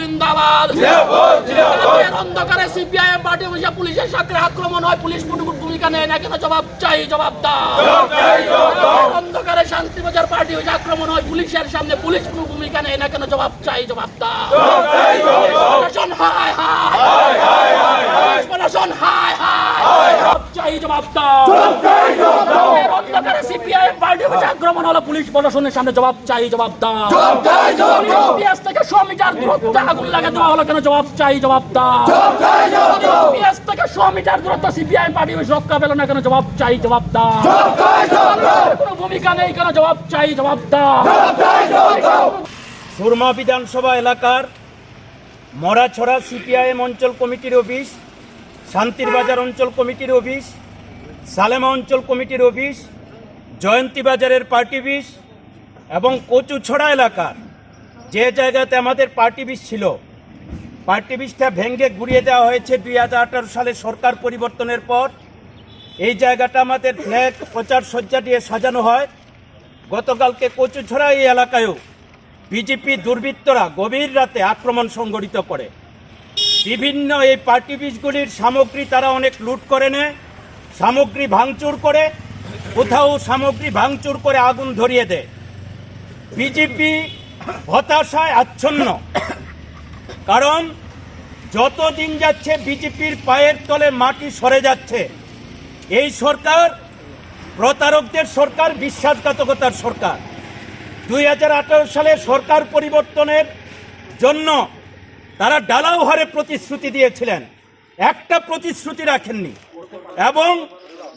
জিন্দাবাদ। অন্ধকারে CPIM party বসে পুলিশের সাথে আক্রমণ হয় পুলিশ কোনো ভূমিকা নেয় না কেন জবাব চাই জবাব দাও। অন্ধকারে শান্তিবাজার পার্টি হয়েছে আক্রমণ হয় পুলিশের সামনে পুলিশ কোনো ভূমিকা নেয় না কেন জবাব চাই জবাব দাও। হায় হায়। হায়, হায়, হায়, হায়। হায়। জবাব দাও সিপিআইএম আক্রমণ হলো পুলিশ প্রশাসনের সামনে জবাব চাই জবাব দাও। পিএস থেকে শো মিটার দূরত্বে আগুন লাগা দেওয়া হলো কেন? জবাব চাই জবাব দাও। পিএস থেকে শো মিটার দূরত্ব পার্টি ওই রক্ষা পেল না কেন? জবাব চাই জবাব দাও। কোনো ভূমিকা নেই কেন? জবাব চাই জবাব দাও জবাব চাই, জবাব দাও। সুরমা বিধানসভা এলাকার মরাছড়া সিপিআইএম অঞ্চল কমিটির অফিস শান্তির বাজার অঞ্চল কমিটির অফিস সালেমা অঞ্চল কমিটির অফিস, জয়ন্তী বাজারের পার্টি অফিস এবং কচুছড়া এলাকার যে জায়গাতে আমাদের পার্টি অফিস ছিল, পার্টি অফিসটা ভেঙে গুড়িয়ে দেওয়া হয়েছে দুই হাজার আঠারো সালে সরকার পরিবর্তনের পর। এই জায়গাটা আমাদের ফ্ল্যাগ প্রচার সজ্জা দিয়ে সাজানো হয়। গতকালকে কচুছড়া এই এলাকায়ও বিজেপি দুর্বৃত্তরা গভীর রাতে আক্রমণ সংগঠিত করে। বিভিন্ন এই পার্টি অফিসগুলির সামগ্রী তারা অনেক লুট করে নেয়। সামগ্রী ভাঙচুর করে, কোথাও সামগ্রী ভাঙচুর করে আগুন ধরিয়ে দেয় বিজেপি হতাশায় আচ্ছন্ন। কারণ যত দিন যাচ্ছে বিজেপির পায়ের তলে মাটি সরে যাচ্ছে, এই সরকার প্রতারকদের সরকার, বিশ্বাসঘাতকতার সরকার। দুই হাজার আঠারো সালে সরকার পরিবর্তনের জন্য তারা ডালাও হারে প্রতিশ্রুতি দিয়েছিলেন। একটা প্রতিশ্রুতি রাখেননি। এবং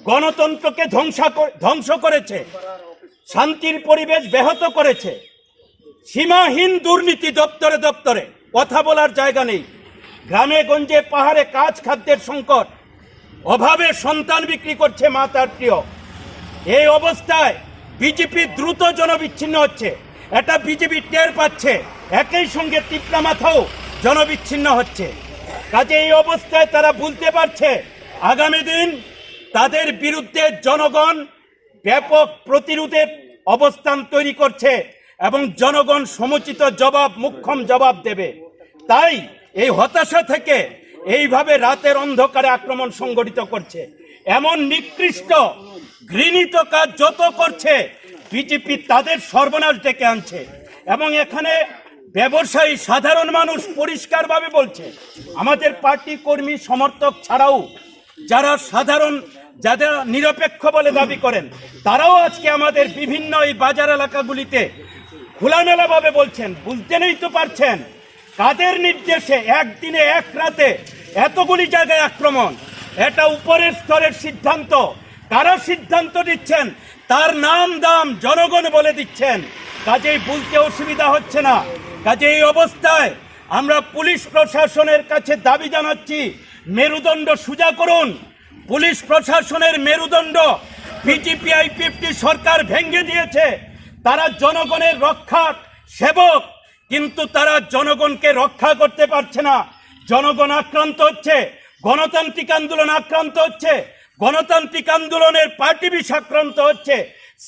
গণতন্ত্রকে ধ্বংসা ধ্বংস করেছে, শান্তির পরিবেশ ব্যাহত করেছে। সীমাহীন দুর্নীতি দপ্তরে দপ্তরে কথা বলার জায়গা নেই। গ্রামে গঞ্জে পাহাড়ে কাজ খাদ্যের সংকট। অভাবে সন্তান বিক্রি করছে মা তার প্রিয়। এই অবস্থায় বিজেপি দ্রুত জনবিচ্ছিন্ন হচ্ছে। এটা বিজেপি টের পাচ্ছে। একই সঙ্গে টিপলা মাথাও জনবিচ্ছিন্ন হচ্ছে। কাজে এই অবস্থায় তারা বুঝতে পারছে। আগামী দিন তাদের বিরুদ্ধে জনগণ ব্যাপক প্রতিরোধের অবস্থান তৈরি করছে এবং জনগণ সমুচিত জবাব, মুখ্যম জবাব দেবে। তাই এই হতাশা থেকে এইভাবে রাতের অন্ধকারে আক্রমণ সংগঠিত করছে। এমন নিকৃষ্ট, ঘৃণিত কাজ যত করছে, বিজেপি তাদের সর্বনাশ ডেকে আনছে এবং এখানে ব্যবসায়ী, সাধারণ মানুষ পরিষ্কারভাবে বলছে, আমাদের পার্টি কর্মী, সমর্থক ছাড়াও যারা সাধারণ, যারা নিরপেক্ষ বলে দাবি করেন, তারাও আজকে আমাদের বিভিন্ন এই বাজার এলাকাগুলিতে খোলামেলাভাবে বলছেন বুঝতেনই তো পারছেন, কাদের নির্দেশে একদিনে এক রাতে এতগুলি জায়গায় আক্রমণ? এটা উপরের স্তরের সিদ্ধান্ত। কারা সিদ্ধান্ত দিচ্ছেন তার নাম দাম জনগণ বলে দিচ্ছেন। কাজেই বুঝতে অসুবিধা হচ্ছে না। কাজে এই অবস্থায় আমরা পুলিশ প্রশাসনের কাছে দাবি জানাচ্ছি মেরুদণ্ড সোজা করুন। পুলিশ প্রশাসনের মেরুদণ্ড বিজিপিআই ফিফটি সরকার ভেঙে দিয়েছে। তারা জনগণের রক্ষা, সেবক, কিন্তু তারা জনগণকে রক্ষা করতে পারছে না। জনগণ আক্রান্ত হচ্ছে, গণতান্ত্রিক আন্দোলন আক্রান্ত হচ্ছে, গণতান্ত্রিক আন্দোলনের পার্টি বিষ আক্রান্ত হচ্ছে।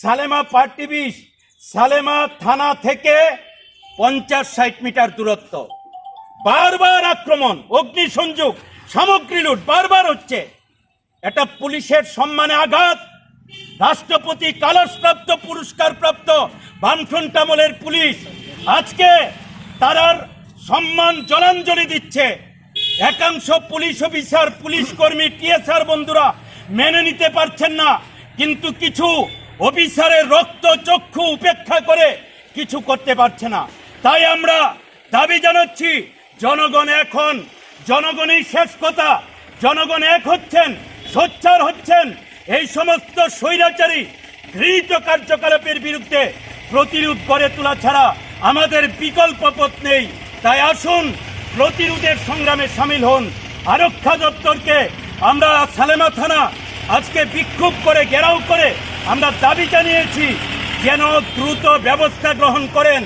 সালেমা পার্টি বিষ, সালেমা থানা থেকে পঞ্চাশ ষাট মিটার দূরত্ব। বারবার আক্রমণ, অগ্নিসংযোগ সামগ্রী লুট বারবার হচ্ছে। এটা পুলিশের সম্মানে আঘাত। রাষ্ট্রপতি কালাসপ্রাপ্ত পুরস্কার প্রাপ্ত বামফ্রন্ট আমলের পুলিশ আজকে তারার সম্মান জলাঞ্জলি দিচ্ছে। একাংশ পুলিশ অফিসার, পুলিশ কর্মী, টিএসআর বন্ধুরা মেনে নিতে পারছেন না। কিন্তু কিছু অফিসারের রক্ত চক্ষু উপেক্ষা করে কিছু করতে পারছে না। তাই আমরা দাবি জানাচ্ছি, জনগণ এখন জনগণই শেষ কথা। জনগণ এক হচ্ছেন, সোচ্চার হচ্ছেন। এই সমস্ত স্বৈরাচারী ঘৃণিত কার্যকলাপের বিরুদ্ধে প্রতিরোধ করে তোলা ছাড়া আমাদের বিকল্প পথ নেই। তাই আসুন, প্রতিরোধের সংগ্রামে সামিল হন। আরক্ষা দপ্তরকে আমরা সালেমা থানা আজকে বিক্ষোভ করে, ঘেরাও করে আমরা দাবি জানিয়েছি যেন দ্রুত ব্যবস্থা গ্রহণ করেন।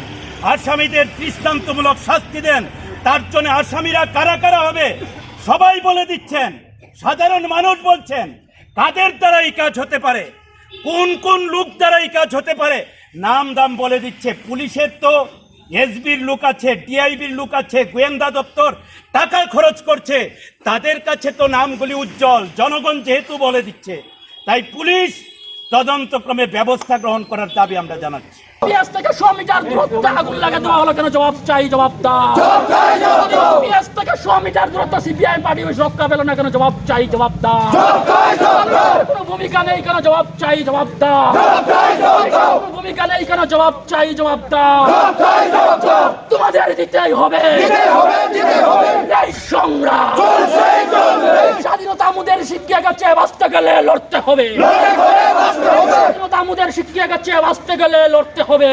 আসামিদের দৃষ্টান্তমূলক শাস্তি দেন। তার জন্য আসামিরা কারা কারা হবে, সবাই বলে দিচ্ছেন। সাধারণ মানুষ বলছেন, কাদের দ্বারা এই কাজ হতে পারে? কোন কোন লোক দ্বারা এই কাজ হতে পারে? নাম দাম বলে দিচ্ছে। পুলিশের তো এসবির লোক আছে, ডিআইবির লোক আছে, গোয়েন্দা দপ্তর টাকা খরচ করছে। তাদের কাছে তো নামগুলি উজ্জ্বল। জনগণ যেহেতু বলে দিচ্ছে, তাই পুলিশ তদন্তক্রমে ব্যবস্থা গ্রহণ করার দাবি আমরা জানাচ্ছি। পিএস থেকে শো মিটার দূরত্বে আগুন লাগা দেওয়া হলো কেন? জবাব চাই জবাব দাও। জবাব চাই জবাব দাও। পিএস থেকে শো মিটার দূরত্ব সিপিআই পার্টি অফিস রক্ষা পেল না কেন? জবাব চাই জবাব দাও। জবাব জবাব কোনো ভূমিকা নেই কেন? জবাব চাই জবাব দাও। জবাব চাই জবাব কোনো ভূমিকা নেই কেন? জবাব চাই জবাব দাও। জবাব চাই জবাব তোমাদের দিতেই হবে। দিতে হবে দিতে হবে। এই সংগ্রাম। স্বাধীনতা আমাদের শিক্ষা গেছে বাঁচতে গেলে লড়তে হবে লড়াই করে বাঁচতে হবে স্বাধীনতা আমাদের শিক্ষা গেছে বাঁচতে গেলে লড়তে হবে।